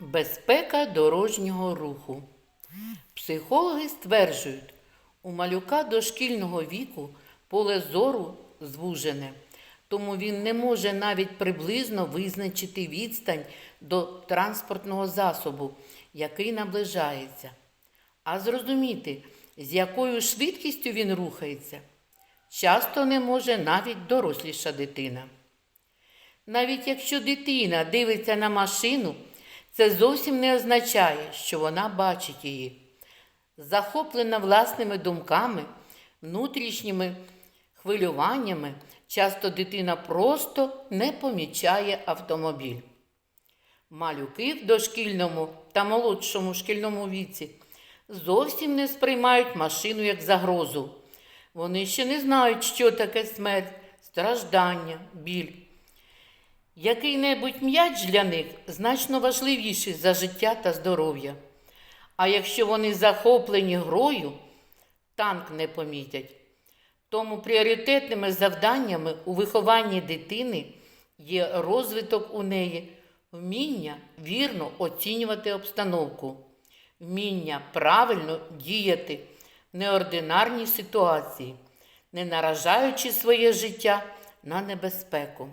Безпека дорожнього руху. Психологи стверджують, у малюка дошкільного віку поле зору звужене, тому він не може навіть приблизно визначити відстань до транспортного засобу, який наближається, а зрозуміти, з якою швидкістю він рухається, часто не може навіть доросліша дитина. Навіть якщо дитина дивиться на машину, це зовсім не означає, що вона бачить її. Захоплена власними думками, внутрішніми хвилюваннями, часто дитина просто не помічає автомобіль. Малюки в дошкільному та молодшому шкільному віці зовсім не сприймають машину як загрозу. Вони ще не знають, що таке смерть, страждання, біль. Який-небудь м'яч для них значно важливіший за життя та здоров'я. А якщо вони захоплені грою, танк не помітять. Тому пріоритетними завданнями у вихованні дитини є розвиток у неї, вміння вірно оцінювати обстановку, вміння правильно діяти в неординарній ситуації, не наражаючи своє життя на небезпеку.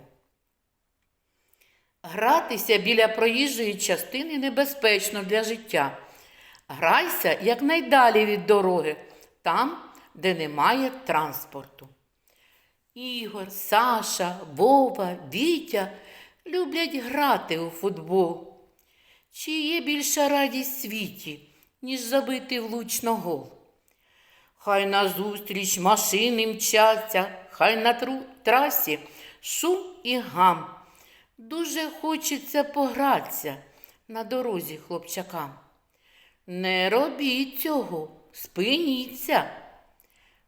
Гратися біля проїжджої частини небезпечно для життя. Грайся якнайдалі від дороги, там, де немає транспорту. Ігор, Саша, Вова, Вітя люблять грати у футбол. Чи є більша радість світі, ніж забити влучно гол? Хай назустріч машини мчаться, хай на тру- трасі шум і гам. Дуже хочеться погратися на дорозі хлопчакам. Не робіть цього, спиніться.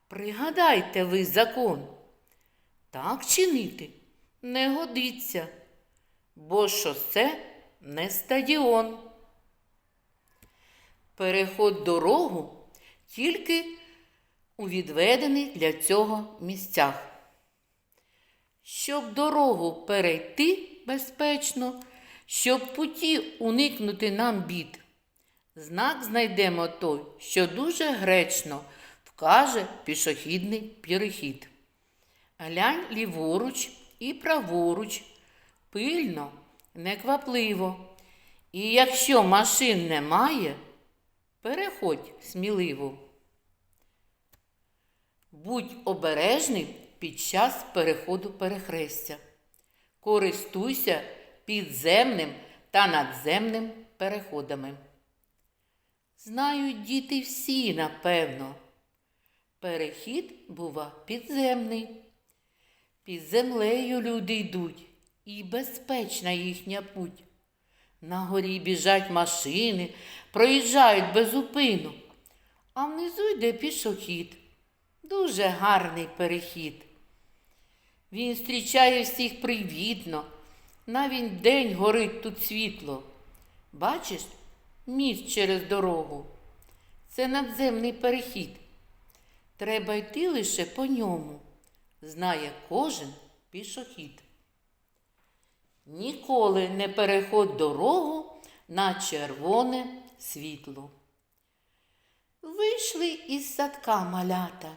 Пригадайте ви закон. Так чинити не годиться, бо шосе не стадіон. Переход дорогу тільки у відведених для цього місцях. Щоб дорогу перейти безпечно, щоб путі уникнути нам бід. Знак знайдемо той, що дуже гречно вкаже пішохідний перехід. Глянь ліворуч і праворуч, пильно, неквапливо. І якщо машин немає, переходь сміливо. Будь обережний під час переходу перехрестя. Користуйся підземним та надземним переходами. Знають діти всі, напевно. Перехід бува підземний. Під землею люди йдуть, і безпечна їхня путь. На горі біжать машини, проїжджають без упину, а внизу йде пішохід. Дуже гарний перехід. Він зустрічає всіх привітно. Навіть день горить тут світло. Бачиш, міст через дорогу. Це надземний перехід. Треба йти лише по ньому, знає кожен пішохід. Ніколи не переходь дорогу на червоне світло. Вийшли із садка малята,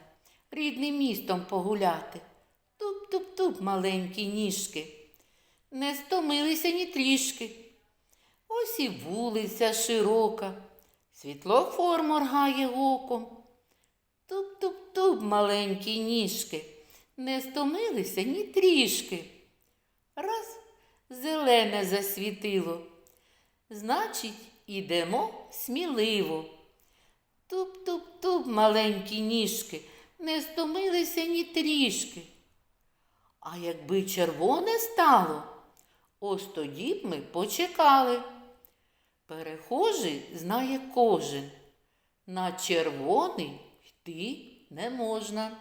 рідним містом погуляти. Туп-туп-туп маленькі ніжки. Не стомилися ні трішки. Ось і вулиця широка, світлофор моргає оком. Туп-туп-туп маленькі ніжки, не стомилися ні трішки. Раз зелене засвітило, значить, ідемо сміливо. Туп-туп-туп маленькі ніжки, не стомилися ні трішки. А якби червоне стало, ось тоді б ми почекали. Перехожий знає кожен, на червоний йти не можна.